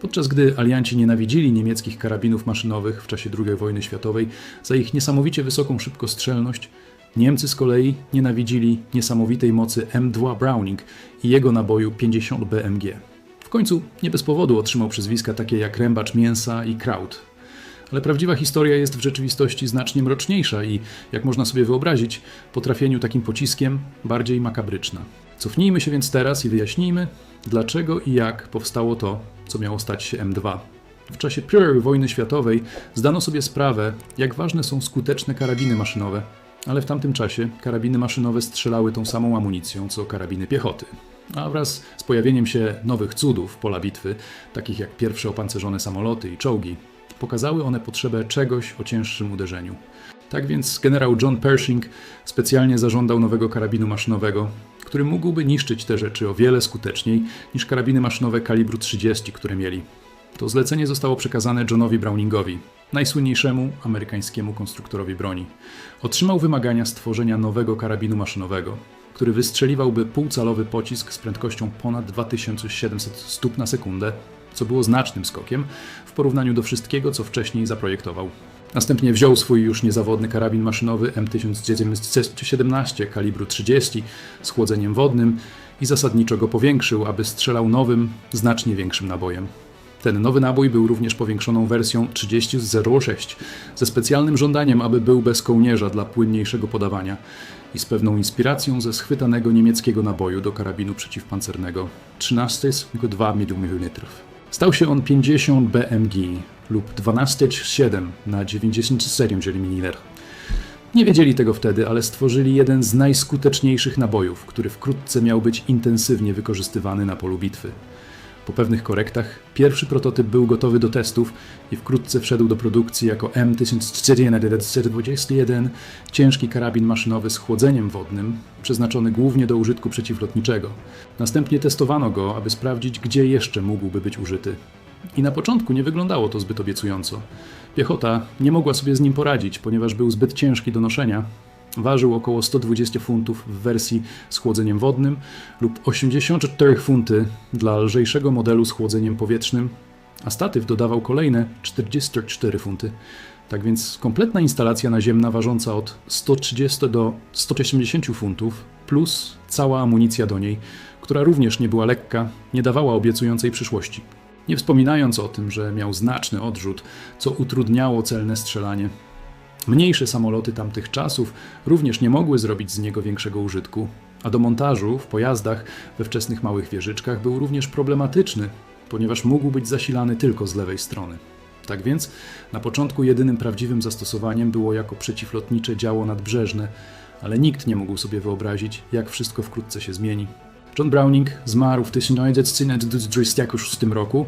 Podczas gdy alianci nienawidzili niemieckich karabinów maszynowych w czasie II wojny światowej za ich niesamowicie wysoką szybkostrzelność, Niemcy z kolei nienawidzili niesamowitej mocy M2 Browning i jego naboju 50 BMG. W końcu nie bez powodu otrzymał przezwiska takie jak rębacz mięsa i kraut. Ale prawdziwa historia jest w rzeczywistości znacznie mroczniejsza i, jak można sobie wyobrazić, po trafieniu takim pociskiem bardziej makabryczna. Cofnijmy się więc teraz i wyjaśnijmy, dlaczego i jak powstało to, co miało stać się M2. W czasie I wojny światowej zdano sobie sprawę, jak ważne są skuteczne karabiny maszynowe, ale w tamtym czasie karabiny maszynowe strzelały tą samą amunicją co karabiny piechoty. A wraz z pojawieniem się nowych cudów pola bitwy, takich jak pierwsze opancerzone samoloty i czołgi, pokazały one potrzebę czegoś o cięższym uderzeniu. Tak więc generał John Pershing specjalnie zażądał nowego karabinu maszynowego, który mógłby niszczyć te rzeczy o wiele skuteczniej niż karabiny maszynowe kalibru 30, które mieli. To zlecenie zostało przekazane Johnowi Browningowi, najsłynniejszemu amerykańskiemu konstruktorowi broni. Otrzymał wymagania stworzenia nowego karabinu maszynowego, który wystrzeliwałby półcalowy pocisk z prędkością ponad 2700 stóp na sekundę, co było znacznym skokiem w porównaniu do wszystkiego, co wcześniej zaprojektował. Następnie wziął swój już niezawodny karabin maszynowy M1917 kalibru 30 z chłodzeniem wodnym i zasadniczo go powiększył, aby strzelał nowym, znacznie większym nabojem. Ten nowy nabój był również powiększoną wersją 3006 ze specjalnym żądaniem, aby był bez kołnierza dla płynniejszego podawania i z pewną inspiracją ze schwytanego niemieckiego naboju do karabinu przeciwpancernego 13,2 mm. Stał się on 50 BMG lub 12,7 na 97 mm. Nie wiedzieli tego wtedy, ale stworzyli jeden z najskuteczniejszych nabojów, który wkrótce miał być intensywnie wykorzystywany na polu bitwy. Po pewnych korektach pierwszy prototyp był gotowy do testów i wkrótce wszedł do produkcji jako M1421 ciężki karabin maszynowy z chłodzeniem wodnym, przeznaczony głównie do użytku przeciwlotniczego. Następnie testowano go, aby sprawdzić, gdzie jeszcze mógłby być użyty. I na początku nie wyglądało to zbyt obiecująco. Piechota nie mogła sobie z nim poradzić, ponieważ był zbyt ciężki do noszenia, Ważył około 120 funtów w wersji z chłodzeniem wodnym lub 84 funty dla lżejszego modelu z chłodzeniem powietrznym, a statyw dodawał kolejne 44 funty. Tak więc kompletna instalacja naziemna ważąca od 130 do 180 funtów plus cała amunicja do niej, która również nie była lekka, nie dawała obiecującej przyszłości. Nie wspominając o tym, że miał znaczny odrzut, co utrudniało celne strzelanie. Mniejsze samoloty tamtych czasów również nie mogły zrobić z niego większego użytku, a do montażu w pojazdach we wczesnych małych wieżyczkach był również problematyczny, ponieważ mógł być zasilany tylko z lewej strony. Tak więc na początku jedynym prawdziwym zastosowaniem było jako przeciwlotnicze działo nadbrzeżne, ale nikt nie mógł sobie wyobrazić, jak wszystko wkrótce się zmieni. John Browning zmarł w 1926 roku,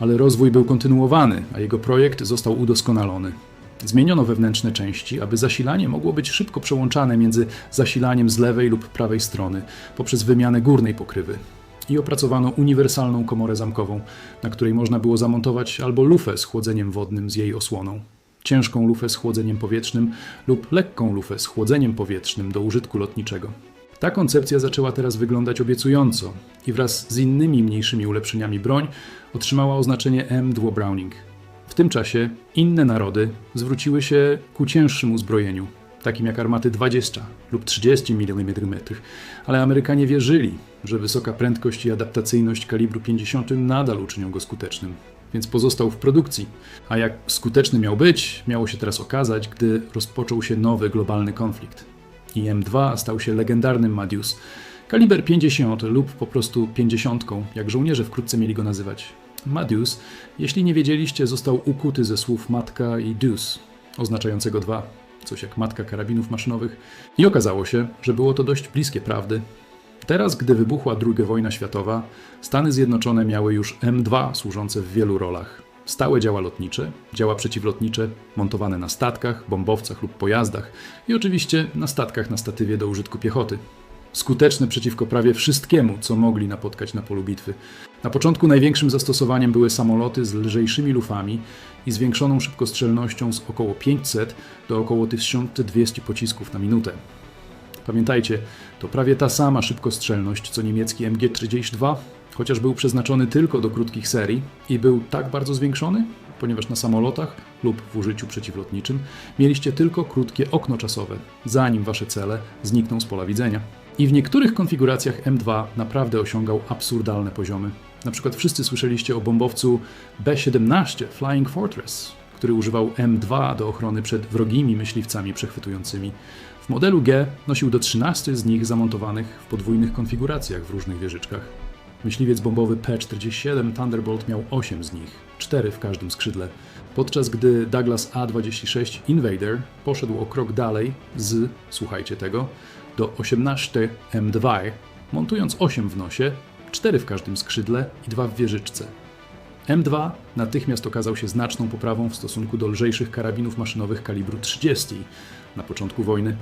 ale rozwój był kontynuowany, a jego projekt został udoskonalony. Zmieniono wewnętrzne części, aby zasilanie mogło być szybko przełączane między zasilaniem z lewej lub prawej strony poprzez wymianę górnej pokrywy. I opracowano uniwersalną komorę zamkową, na której można było zamontować albo lufę z chłodzeniem wodnym z jej osłoną, ciężką lufę z chłodzeniem powietrznym lub lekką lufę z chłodzeniem powietrznym do użytku lotniczego. Ta koncepcja zaczęła teraz wyglądać obiecująco i wraz z innymi mniejszymi ulepszeniami broń otrzymała oznaczenie M2 Browning – w tym czasie inne narody zwróciły się ku cięższym uzbrojeniu, takim jak armaty 20 lub 30 mm, ale Amerykanie wierzyli, że wysoka prędkość i adaptacyjność kalibru 50 nadal uczynią go skutecznym, więc pozostał w produkcji. A jak skuteczny miał być, miało się teraz okazać, gdy rozpoczął się nowy globalny konflikt. I M2 stał się legendarnym Madius, kaliber 50 lub po prostu 50, jak żołnierze wkrótce mieli go nazywać. Madius, jeśli nie wiedzieliście, został ukuty ze słów matka i dus, oznaczającego dwa, coś jak matka karabinów maszynowych, i okazało się, że było to dość bliskie prawdy. Teraz, gdy wybuchła II wojna światowa, Stany Zjednoczone miały już M2 służące w wielu rolach. Stałe działa lotnicze, działa przeciwlotnicze montowane na statkach, bombowcach lub pojazdach i oczywiście na statkach na statywie do użytku piechoty skuteczne przeciwko prawie wszystkiemu, co mogli napotkać na polu bitwy. Na początku największym zastosowaniem były samoloty z lżejszymi lufami i zwiększoną szybkostrzelnością z około 500 do około 1200 pocisków na minutę. Pamiętajcie, to prawie ta sama szybkostrzelność co niemiecki MG-32, chociaż był przeznaczony tylko do krótkich serii i był tak bardzo zwiększony, ponieważ na samolotach lub w użyciu przeciwlotniczym mieliście tylko krótkie okno czasowe, zanim wasze cele znikną z pola widzenia. I w niektórych konfiguracjach M2 naprawdę osiągał absurdalne poziomy. Na przykład wszyscy słyszeliście o bombowcu B-17 Flying Fortress, który używał M2 do ochrony przed wrogimi myśliwcami przechwytującymi. W modelu G nosił do 13 z nich zamontowanych w podwójnych konfiguracjach w różnych wieżyczkach. Myśliwiec bombowy P-47 Thunderbolt miał 8 z nich, 4 w każdym skrzydle, podczas gdy Douglas A-26 Invader poszedł o krok dalej z, słuchajcie tego, do 18 M2, montując 8 w nosie, 4 w każdym skrzydle i 2 w wieżyczce. M2 natychmiast okazał się znaczną poprawą w stosunku do lżejszych karabinów maszynowych kalibru 30 na początku wojny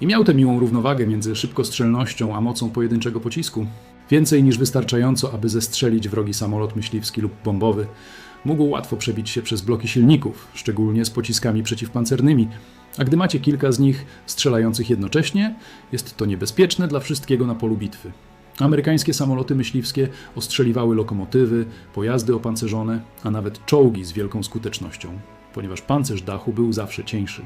i miał tę miłą równowagę między szybkostrzelnością a mocą pojedynczego pocisku. Więcej niż wystarczająco, aby zestrzelić wrogi samolot myśliwski lub bombowy. Mógł łatwo przebić się przez bloki silników, szczególnie z pociskami przeciwpancernymi, a gdy macie kilka z nich strzelających jednocześnie, jest to niebezpieczne dla wszystkiego na polu bitwy. Amerykańskie samoloty myśliwskie ostrzeliwały lokomotywy, pojazdy opancerzone, a nawet czołgi z wielką skutecznością, ponieważ pancerz dachu był zawsze cieńszy.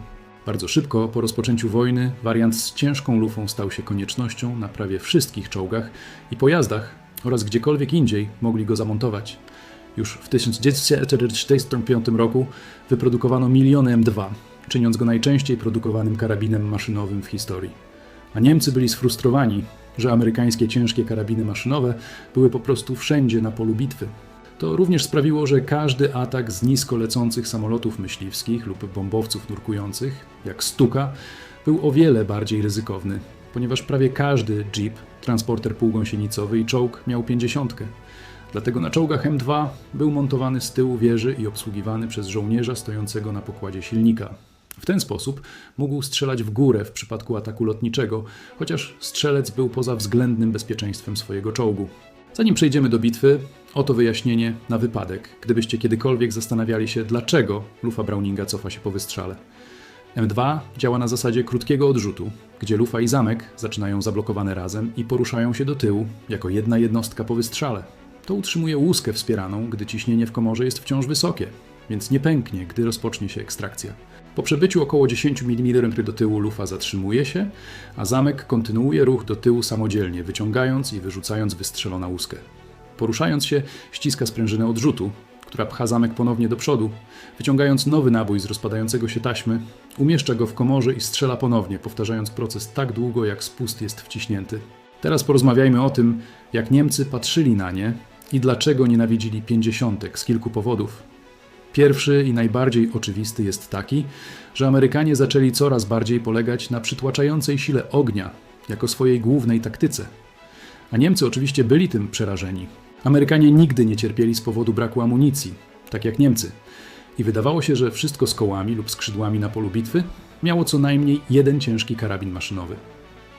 Bardzo szybko po rozpoczęciu wojny wariant z ciężką lufą stał się koniecznością na prawie wszystkich czołgach i pojazdach oraz gdziekolwiek indziej mogli go zamontować. Już w 1945 roku wyprodukowano miliony M2, czyniąc go najczęściej produkowanym karabinem maszynowym w historii. A Niemcy byli sfrustrowani, że amerykańskie ciężkie karabiny maszynowe były po prostu wszędzie na polu bitwy. To również sprawiło, że każdy atak z nisko lecących samolotów myśliwskich lub bombowców nurkujących, jak Stuka, był o wiele bardziej ryzykowny, ponieważ prawie każdy jeep, transporter półgąsienicowy i czołg miał pięćdziesiątkę. Dlatego na czołgach M2 był montowany z tyłu wieży i obsługiwany przez żołnierza stojącego na pokładzie silnika. W ten sposób mógł strzelać w górę w przypadku ataku lotniczego, chociaż strzelec był poza względnym bezpieczeństwem swojego czołgu. Zanim przejdziemy do bitwy, oto wyjaśnienie na wypadek, gdybyście kiedykolwiek zastanawiali się, dlaczego lufa Browninga cofa się po wystrzale. M2 działa na zasadzie krótkiego odrzutu, gdzie lufa i zamek zaczynają zablokowane razem i poruszają się do tyłu jako jedna jednostka po wystrzale. To utrzymuje łuskę wspieraną, gdy ciśnienie w komorze jest wciąż wysokie, więc nie pęknie, gdy rozpocznie się ekstrakcja. Po przebyciu około 10 mm do tyłu lufa zatrzymuje się, a zamek kontynuuje ruch do tyłu samodzielnie, wyciągając i wyrzucając wystrzeloną łuskę. Poruszając się, ściska sprężynę odrzutu, która pcha zamek ponownie do przodu. Wyciągając nowy nabój z rozpadającego się taśmy, umieszcza go w komorze i strzela ponownie, powtarzając proces tak długo, jak spust jest wciśnięty. Teraz porozmawiajmy o tym, jak Niemcy patrzyli na nie i dlaczego nienawidzili pięćdziesiątek z kilku powodów. Pierwszy i najbardziej oczywisty jest taki, że Amerykanie zaczęli coraz bardziej polegać na przytłaczającej sile ognia jako swojej głównej taktyce. A Niemcy oczywiście byli tym przerażeni. Amerykanie nigdy nie cierpieli z powodu braku amunicji, tak jak Niemcy. I wydawało się, że wszystko z kołami lub skrzydłami na polu bitwy miało co najmniej jeden ciężki karabin maszynowy.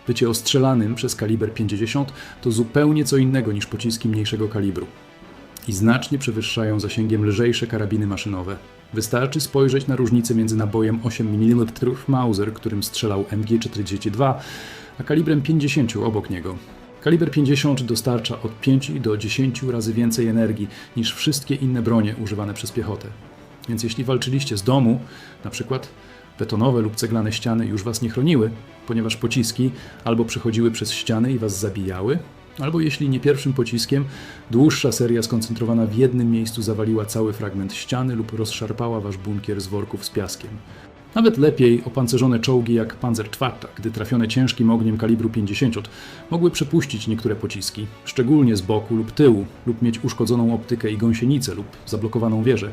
Bycie ostrzelanym przez kaliber 50 to zupełnie co innego niż pociski mniejszego kalibru i znacznie przewyższają zasięgiem lżejsze karabiny maszynowe. Wystarczy spojrzeć na różnicę między nabojem 8 mm Mauser, którym strzelał MG42, a kalibrem 50 obok niego. Kaliber 50 dostarcza od 5 do 10 razy więcej energii niż wszystkie inne bronie używane przez piechotę. Więc jeśli walczyliście z domu, na przykład betonowe lub ceglane ściany już was nie chroniły, ponieważ pociski albo przechodziły przez ściany i was zabijały, Albo jeśli nie pierwszym pociskiem, dłuższa seria skoncentrowana w jednym miejscu zawaliła cały fragment ściany lub rozszarpała wasz bunkier z worków z piaskiem. Nawet lepiej opancerzone czołgi jak Panzer IV, gdy trafione ciężkim ogniem kalibru 50, mogły przepuścić niektóre pociski, szczególnie z boku lub tyłu, lub mieć uszkodzoną optykę i gąsienicę lub zablokowaną wieżę.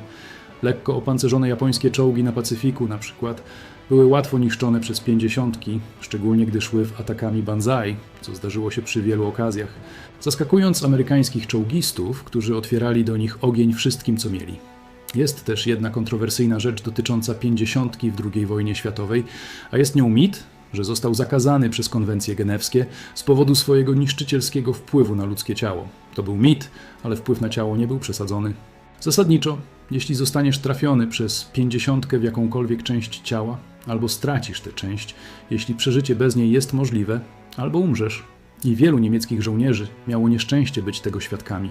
Lekko opancerzone japońskie czołgi na Pacyfiku na przykład były łatwo niszczone przez pięćdziesiątki, szczególnie gdy szły w atakami Banzai, co zdarzyło się przy wielu okazjach, zaskakując amerykańskich czołgistów, którzy otwierali do nich ogień wszystkim, co mieli. Jest też jedna kontrowersyjna rzecz dotycząca pięćdziesiątki w II wojnie światowej, a jest nią mit, że został zakazany przez konwencje genewskie z powodu swojego niszczycielskiego wpływu na ludzkie ciało. To był mit, ale wpływ na ciało nie był przesadzony. Zasadniczo, jeśli zostaniesz trafiony przez pięćdziesiątkę w jakąkolwiek część ciała, albo stracisz tę część, jeśli przeżycie bez niej jest możliwe, albo umrzesz. I wielu niemieckich żołnierzy miało nieszczęście być tego świadkami.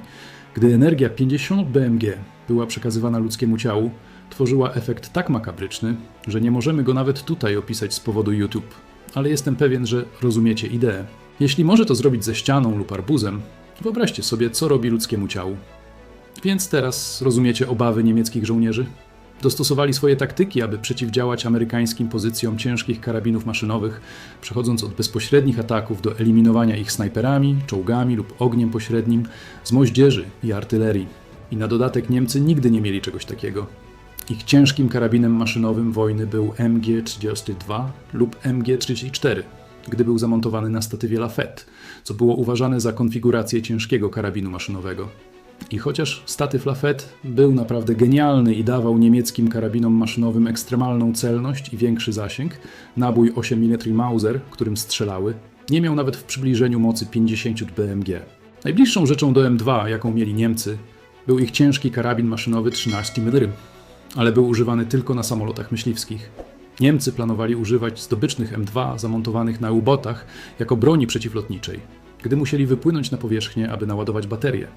Gdy energia 50 BMG była przekazywana ludzkiemu ciału, tworzyła efekt tak makabryczny, że nie możemy go nawet tutaj opisać z powodu YouTube. Ale jestem pewien, że rozumiecie ideę. Jeśli może to zrobić ze ścianą lub arbuzem, wyobraźcie sobie, co robi ludzkiemu ciału. Więc teraz rozumiecie obawy niemieckich żołnierzy? Dostosowali swoje taktyki, aby przeciwdziałać amerykańskim pozycjom ciężkich karabinów maszynowych, przechodząc od bezpośrednich ataków do eliminowania ich snajperami, czołgami lub ogniem pośrednim z moździerzy i artylerii. I na dodatek Niemcy nigdy nie mieli czegoś takiego. Ich ciężkim karabinem maszynowym wojny był MG-32 lub MG-34, gdy był zamontowany na statywie Lafette, co było uważane za konfigurację ciężkiego karabinu maszynowego. I chociaż statyw Lafette był naprawdę genialny i dawał niemieckim karabinom maszynowym ekstremalną celność i większy zasięg, nabój 8 mm Mauser, którym strzelały, nie miał nawet w przybliżeniu mocy 50 BMG. Najbliższą rzeczą do M2, jaką mieli Niemcy, był ich ciężki karabin maszynowy 13 mm, ale był używany tylko na samolotach myśliwskich. Niemcy planowali używać zdobycznych M2 zamontowanych na U-botach jako broni przeciwlotniczej, gdy musieli wypłynąć na powierzchnię, aby naładować baterie.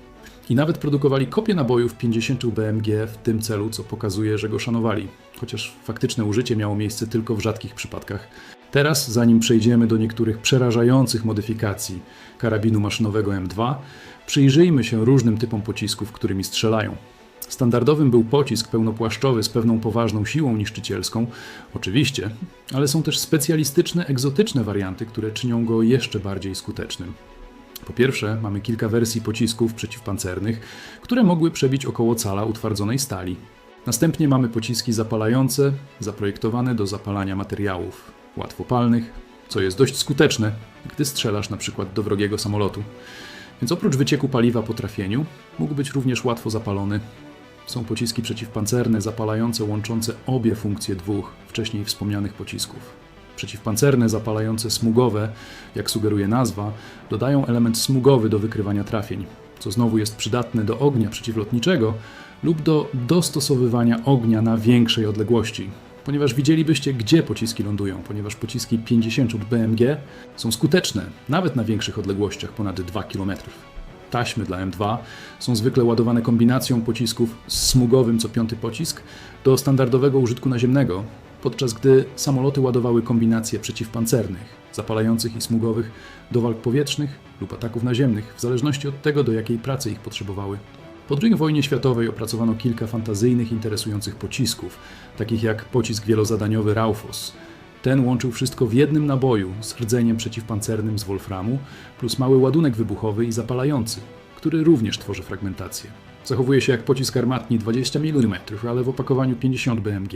I nawet produkowali kopie nabojów 50 BMG w tym celu, co pokazuje, że go szanowali, chociaż faktyczne użycie miało miejsce tylko w rzadkich przypadkach. Teraz, zanim przejdziemy do niektórych przerażających modyfikacji karabinu maszynowego M2, przyjrzyjmy się różnym typom pocisków, którymi strzelają. Standardowym był pocisk pełnopłaszczowy z pewną poważną siłą niszczycielską, oczywiście, ale są też specjalistyczne, egzotyczne warianty, które czynią go jeszcze bardziej skutecznym. Po pierwsze, mamy kilka wersji pocisków przeciwpancernych, które mogły przebić około cala utwardzonej stali. Następnie mamy pociski zapalające, zaprojektowane do zapalania materiałów łatwopalnych, co jest dość skuteczne, gdy strzelasz na przykład do wrogiego samolotu. Więc oprócz wycieku paliwa po trafieniu, mógł być również łatwo zapalony. Są pociski przeciwpancerne zapalające łączące obie funkcje dwóch wcześniej wspomnianych pocisków. Przeciwpancerne zapalające smugowe, jak sugeruje nazwa, dodają element smugowy do wykrywania trafień, co znowu jest przydatne do ognia przeciwlotniczego lub do dostosowywania ognia na większej odległości, ponieważ widzielibyście, gdzie pociski lądują, ponieważ pociski 50 BMG są skuteczne nawet na większych odległościach ponad 2 km. Taśmy dla M2 są zwykle ładowane kombinacją pocisków z smugowym co piąty pocisk do standardowego użytku naziemnego, podczas gdy samoloty ładowały kombinacje przeciwpancernych, zapalających i smugowych do walk powietrznych lub ataków naziemnych, w zależności od tego, do jakiej pracy ich potrzebowały. Po II wojnie światowej opracowano kilka fantazyjnych, interesujących pocisków, takich jak pocisk wielozadaniowy Raufoss. Ten łączył wszystko w jednym naboju z rdzeniem przeciwpancernym z wolframu, plus mały ładunek wybuchowy i zapalający, który również tworzy fragmentację. Zachowuje się jak pocisk armatni 20 mm, ale w opakowaniu 50 BMG.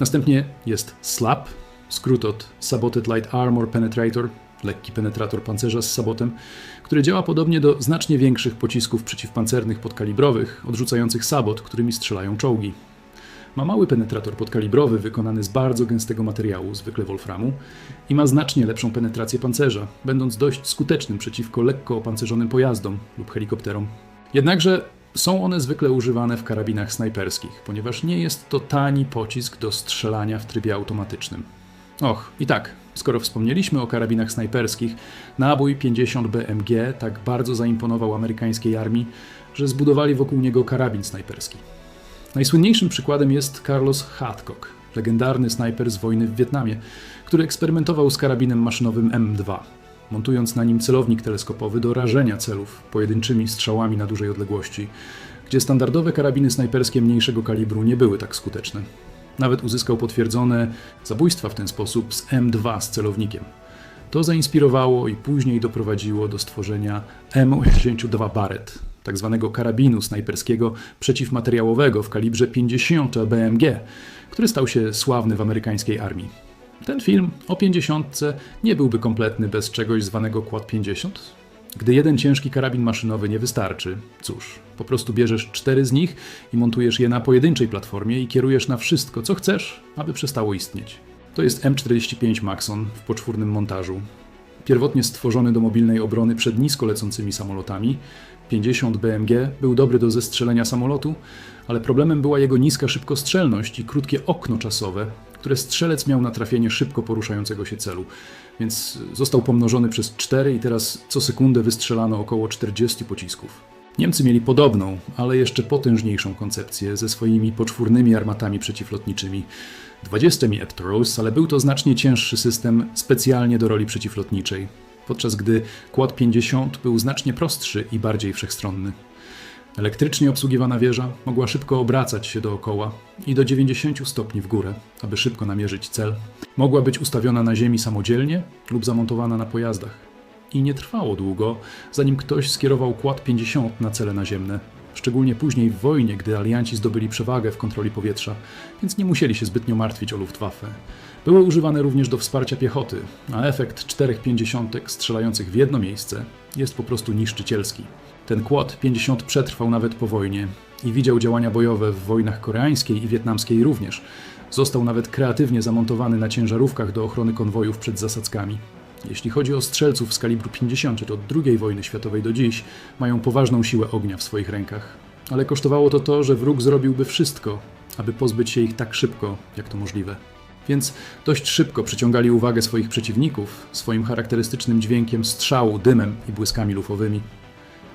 Następnie jest SLAP, skrót od Saboted Light Armor Penetrator, lekki penetrator pancerza z sabotem, który działa podobnie do znacznie większych pocisków przeciwpancernych podkalibrowych, odrzucających sabot, którymi strzelają czołgi. Ma mały penetrator podkalibrowy wykonany z bardzo gęstego materiału, zwykle wolframu, i ma znacznie lepszą penetrację pancerza, będąc dość skutecznym przeciwko lekko opancerzonym pojazdom lub helikopterom. Jednakże są one zwykle używane w karabinach snajperskich, ponieważ nie jest to tani pocisk do strzelania w trybie automatycznym. Och, i tak, skoro wspomnieliśmy o karabinach snajperskich, nabój 50 BMG tak bardzo zaimponował amerykańskiej armii, że zbudowali wokół niego karabin snajperski. Najsłynniejszym przykładem jest Carlos Hadcock, legendarny snajper z wojny w Wietnamie, który eksperymentował z karabinem maszynowym M2, montując na nim celownik teleskopowy do rażenia celów pojedynczymi strzałami na dużej odległości, gdzie standardowe karabiny snajperskie mniejszego kalibru nie były tak skuteczne. Nawet uzyskał potwierdzone zabójstwa w ten sposób z M2 z celownikiem. To zainspirowało i później doprowadziło do stworzenia M82 Barrett, tak zwanego karabinu snajperskiego przeciwmateriałowego w kalibrze 50 BMG, który stał się sławny w amerykańskiej armii. Ten film o 50 nie byłby kompletny bez czegoś zwanego Quad 50. Gdy jeden ciężki karabin maszynowy nie wystarczy, cóż, po prostu bierzesz cztery z nich i montujesz je na pojedynczej platformie i kierujesz na wszystko, co chcesz, aby przestało istnieć. To jest M45 Maxon w poczwórnym montażu. Pierwotnie stworzony do mobilnej obrony przed nisko lecącymi samolotami, 50 BMG był dobry do zestrzelenia samolotu, ale problemem była jego niska szybkostrzelność i krótkie okno czasowe, które strzelec miał na trafienie szybko poruszającego się celu. Więc został pomnożony przez 4 i teraz co sekundę wystrzelano około 40 pocisków. Niemcy mieli podobną, ale jeszcze potężniejszą koncepcję ze swoimi poczwórnymi armatami przeciwlotniczymi. 20 mi Eptoros, ale był to znacznie cięższy system specjalnie do roli przeciwlotniczej, podczas gdy Quad 50 był znacznie prostszy i bardziej wszechstronny. Elektrycznie obsługiwana wieża mogła szybko obracać się dookoła i do 90 stopni w górę, aby szybko namierzyć cel. Mogła być ustawiona na ziemi samodzielnie lub zamontowana na pojazdach. I nie trwało długo, zanim ktoś skierował Quad 50 na cele naziemne. Szczególnie później w wojnie, gdy alianci zdobyli przewagę w kontroli powietrza, więc nie musieli się zbytnio martwić o Luftwaffe. Były używane również do wsparcia piechoty, a efekt czterech pięćdziesiątek strzelających w jedno miejsce jest po prostu niszczycielski. Ten Quad 50 przetrwał nawet po wojnie i widział działania bojowe w wojnach koreańskiej i wietnamskiej również. Został nawet kreatywnie zamontowany na ciężarówkach do ochrony konwojów przed zasadzkami. Jeśli chodzi o strzelców z kalibru 50, to od II wojny światowej do dziś mają poważną siłę ognia w swoich rękach. Ale kosztowało to to, że wróg zrobiłby wszystko, aby pozbyć się ich tak szybko, jak to możliwe. Więc dość szybko przyciągali uwagę swoich przeciwników swoim charakterystycznym dźwiękiem strzału, dymem i błyskami lufowymi.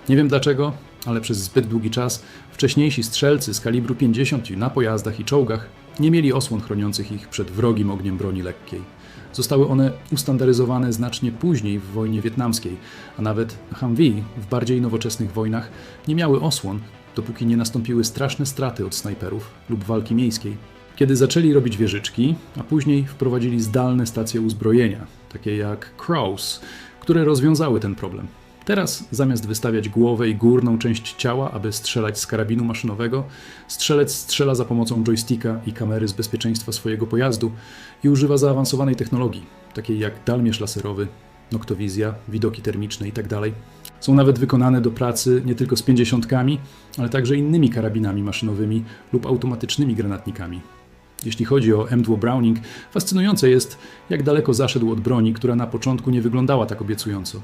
Nie wiem dlaczego, ale przez zbyt długi czas wcześniejsi strzelcy z kalibru 50 na pojazdach i czołgach nie mieli osłon chroniących ich przed wrogim ogniem broni lekkiej. Zostały one ustandaryzowane znacznie później w wojnie wietnamskiej, a nawet Humvee w bardziej nowoczesnych wojnach nie miały osłon, dopóki nie nastąpiły straszne straty od snajperów lub walki miejskiej. Kiedy zaczęli robić wieżyczki, a później wprowadzili zdalne stacje uzbrojenia, takie jak Crows, które rozwiązały ten problem. Teraz, zamiast wystawiać głowę i górną część ciała, aby strzelać z karabinu maszynowego, strzelec strzela za pomocą joysticka i kamery z bezpieczeństwa swojego pojazdu i używa zaawansowanej technologii, takiej jak dalmierz laserowy, noktowizja, widoki termiczne itd. Są nawet wykonane do pracy nie tylko z pięćdziesiątkami, ale także innymi karabinami maszynowymi lub automatycznymi granatnikami. Jeśli chodzi o M2 Browning, fascynujące jest, jak daleko zaszedł od broni, która na początku nie wyglądała tak obiecująco.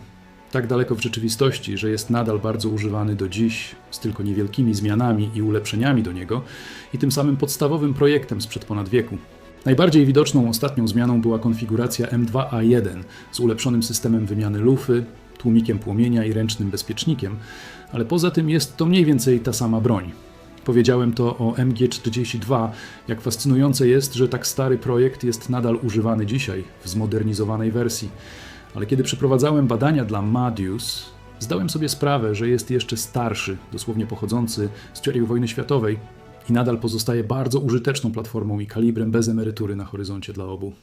Tak daleko w rzeczywistości, że jest nadal bardzo używany do dziś, z tylko niewielkimi zmianami i ulepszeniami do niego, i tym samym podstawowym projektem sprzed ponad wieku. Najbardziej widoczną ostatnią zmianą była konfiguracja M2A1 z ulepszonym systemem wymiany lufy, tłumikiem płomienia i ręcznym bezpiecznikiem, ale poza tym jest to mniej więcej ta sama broń. Powiedziałem to o MG42, jak fascynujące jest, że tak stary projekt jest nadal używany dzisiaj w zmodernizowanej wersji. Ale kiedy przeprowadzałem badania dla Madius, zdałem sobie sprawę, że jest jeszcze starszy, dosłownie pochodzący z czasów wojny światowej i nadal pozostaje bardzo użyteczną platformą i kalibrem bez emerytury na horyzoncie dla obu.